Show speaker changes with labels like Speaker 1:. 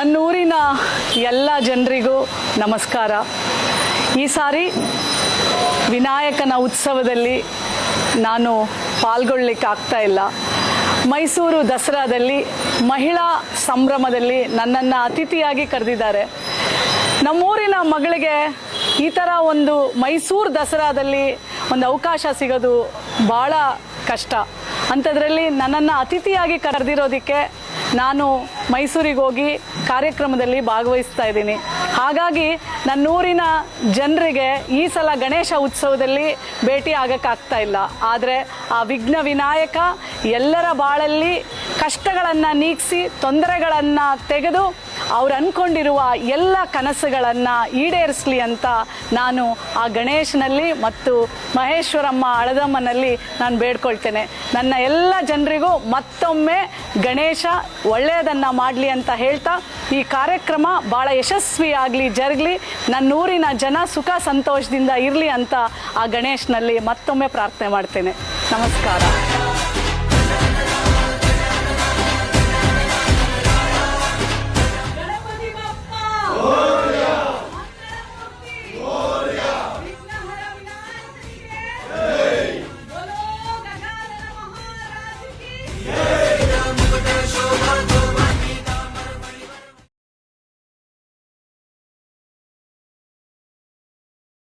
Speaker 1: ನನ್ನೂರಿನ ಎಲ್ಲ ಜನರಿಗೂ ನಮಸ್ಕಾರ. ಈ ಸಾರಿ ವಿನಾಯಕನ ಉತ್ಸವದಲ್ಲಿ ನಾನು ಪಾಲ್ಗೊಳ್ಳಿಕ್ಕೆ ಆಗ್ತಾ ಇಲ್ಲ. ಮೈಸೂರು ದಸರಾದಲ್ಲಿ ಮಹಿಳಾ ಸಂಭ್ರಮದಲ್ಲಿ ನನ್ನನ್ನು ಅತಿಥಿಯಾಗಿ ಕರೆದಿದ್ದಾರೆ. ನಮ್ಮೂರಿನ ಮಗಳಿಗೆ ಈ ಥರ ಒಂದು ಮೈಸೂರು ದಸರಾದಲ್ಲಿ ಒಂದು ಅವಕಾಶ ಸಿಗೋದು ಭಾಳ ಕಷ್ಟ. ಅಂಥದ್ರಲ್ಲಿ ನನ್ನನ್ನು ಅತಿಥಿಯಾಗಿ ಕರೆದಿರೋದಕ್ಕೆ ನಾನು ಮೈಸೂರಿಗೆ ಹೋಗಿ ಕಾರ್ಯಕ್ರಮದಲ್ಲಿ ಭಾಗವಹಿಸ್ತಾ ಇದ್ದೀನಿ. ಹಾಗಾಗಿ ನನ್ನೂರಿನ ಜನರಿಗೆ ಈ ಸಲ ಗಣೇಶ ಉತ್ಸವದಲ್ಲಿ ಭೇಟಿ ಆಗೋಕ್ಕಾಗ್ತಾ ಇಲ್ಲ. ಆದರೆ ಆ ವಿಘ್ನ ವಿನಾಯಕ ಎಲ್ಲರ ಬಾಳಲ್ಲಿ ಕಷ್ಟಗಳನ್ನು ನೀಗಿಸಿ ತೊಂದರೆಗಳನ್ನು ತೆಗೆದು ಅವ್ರು ಅಂದ್ಕೊಂಡಿರುವ ಎಲ್ಲ ಕನಸುಗಳನ್ನು ಈಡೇರಿಸಲಿ ಅಂತ ನಾನು ಆ ಗಣೇಶನಲ್ಲಿ ಮತ್ತು ಮಹೇಶ್ವರಮ್ಮ ಅಳದಮ್ಮನಲ್ಲಿ ನಾನು ಬೇಡ್ಕೊಳ್ತೇನೆ. ನನ್ನ ಎಲ್ಲ ಜನರಿಗೂ ಮತ್ತೊಮ್ಮೆ ಗಣೇಶ ಒಳ್ಳೆಯದನ್ನು ಮಾಡಲಿ ಅಂತ ಹೇಳ್ತಾ ಈ ಕಾರ್ಯಕ್ರಮ ಭಾಳ ಯಶಸ್ವಿಯಾಗಲಿ ಜರುಗಲಿ, ನನ್ನೂರಿನ ಜನ ಸುಖ ಸಂತೋಷದಿಂದ ಇರಲಿ ಅಂತ ಆ ಗಣೇಶನಲ್ಲಿ ಮತ್ತೊಮ್ಮೆ ಪ್ರಾರ್ಥನೆ ಮಾಡ್ತೇನೆ. ನಮಸ್ಕಾರ.